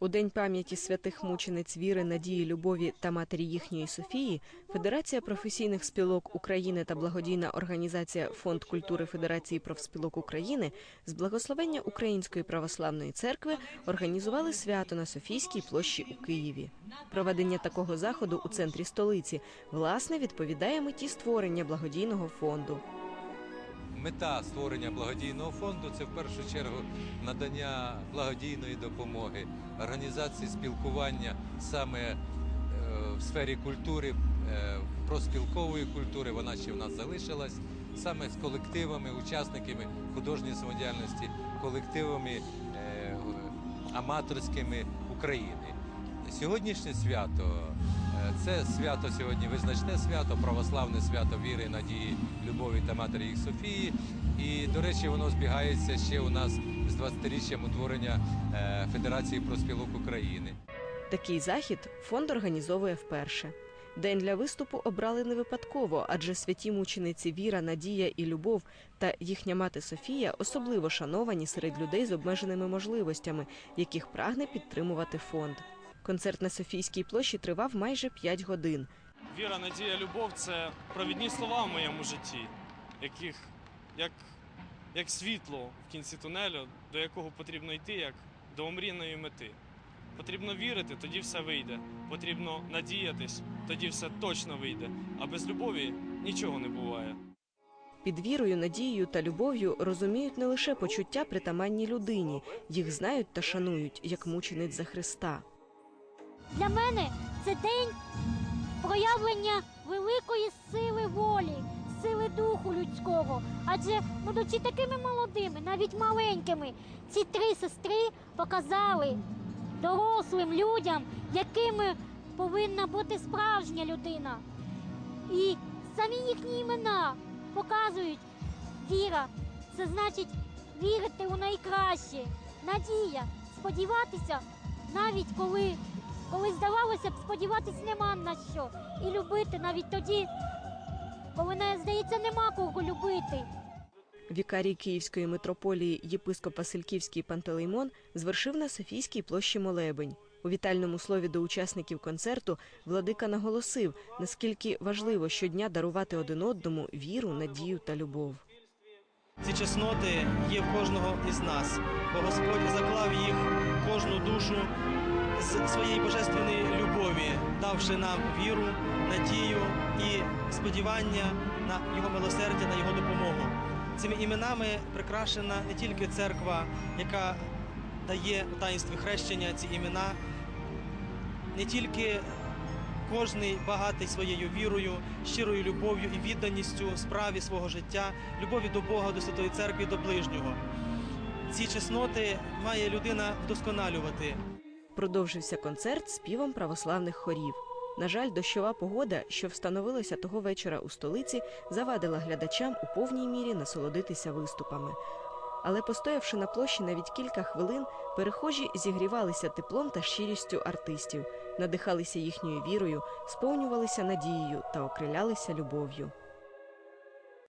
У день пам'яті святих мучениць віри, надії, любові та матері їхньої Софії Федерація професійних спілок України та благодійна організація Фонд культури Федерації профспілок України з благословення Української православної церкви організували свято на Софійській площі у Києві. Проведення такого заходу у центрі столиці власне відповідає меті створення благодійного фонду. Мета створення благодійного фонду це в першу чергу надання благодійної допомоги, організації спілкування саме е, в сфері культури, е, проспілкової культури, вона ще в нас залишилась, саме з колективами, учасниками художньої самодіяльності, колективами е, аматорськими України. Сьогоднішнє свято це свято сьогодні визначне свято, православне свято віри, надії, любові та матері їх Софії. І, до речі, воно збігається ще у нас з 20-річчям утворення е, Федерації проспілок України. Такий захід фонд організовує вперше. День для виступу обрали не випадково, адже святі мучениці Віра, Надія і Любов та їхня мати Софія особливо шановані серед людей з обмеженими можливостями, яких прагне підтримувати фонд. Концерт на Софійській площі тривав майже 5 годин. Віра, надія, любов це провідні слова в моєму житті, яких як, як світло в кінці тунелю, до якого потрібно йти як до омрійної мети. Потрібно вірити, тоді все вийде. Потрібно надіятись, тоді все точно вийде. А без любові нічого не буває. Під вірою, надією та любов'ю розуміють не лише почуття притаманні людині, їх знають та шанують як мучениць за Христа. Для мене це день проявлення великої сили волі, сили духу людського. Адже, будучи такими молодими, навіть маленькими, ці три сестри показали дорослим людям, якими повинна бути справжня людина. І самі їхні імена показують віра. Це значить вірити у найкраще, надія, сподіватися, навіть коли коли здавалося б, сподіватись нема на що. І любити навіть тоді, коли не здається, нема кого любити. Вікарій Київської митрополії єпископ Васильківський Пантелеймон звершив на Софійській площі молебень. У вітальному слові до учасників концерту владика наголосив, наскільки важливо щодня дарувати один одному віру, надію та любов. Ці чесноти є в кожного із нас, бо Господь заклав їх в кожну душу з своєї божественної любові, давши нам віру, надію і сподівання на його милосердя, на його допомогу. Цими іменами прикрашена не тільки церква, яка дає у таїнстві хрещення ці імена, не тільки кожний багатий своєю вірою, щирою любов'ю і відданістю справі свого життя, любові до Бога, до Святої Церкви, до ближнього. Ці чесноти має людина вдосконалювати. Продовжився концерт співом православних хорів. На жаль, дощова погода, що встановилася того вечора у столиці, завадила глядачам у повній мірі насолодитися виступами. Але, постоявши на площі навіть кілька хвилин, перехожі зігрівалися теплом та щирістю артистів, надихалися їхньою вірою, сповнювалися надією та окрилялися любов'ю.